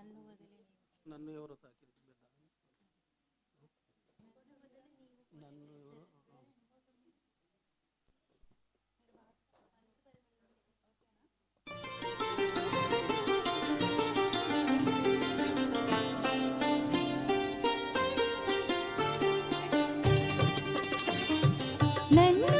నన్ను వదిలి నీవు నన్ను ఎవరో తాకింది బిడ్డ నన్ను నన్ను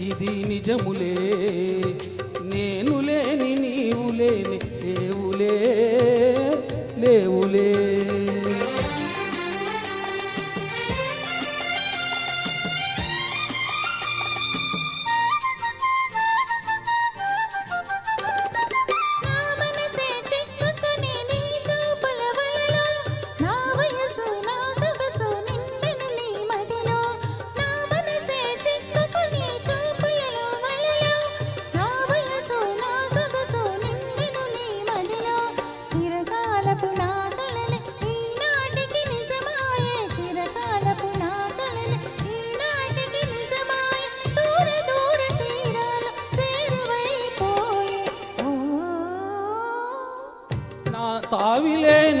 ఇది నిజములే నేను లేని నీవు లేని లేవులే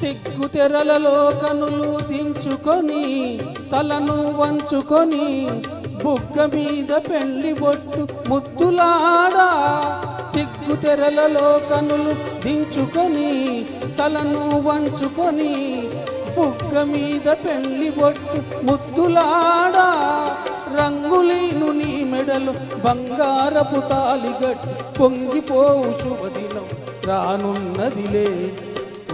సిగ్గు తెరలలో కనులు దించుకొని తలను వంచుకొని బుగ్గ మీద పెళ్ళి బొట్టు ముద్దులాడా? సిగ్గు తెరలలో కనులు దించుకొని తలను వంచుకొని బుగ్గ మీద పెళ్ళి బొట్టు ముద్దులాడా? రంగులీను నీ మెడలు బంగారపు తాలిగట్టు పొంగిపోవు శుభదినం రానున్నదిలే.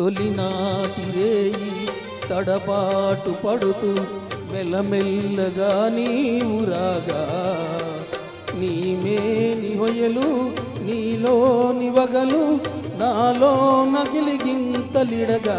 తొలినాటి రేయి తడబాటు పడుతూ మెల్లమెల్లగా నీవు రాగా. నీమేని హొయలు నీలోని వగలు నాలో నగిలిగింతలిడగా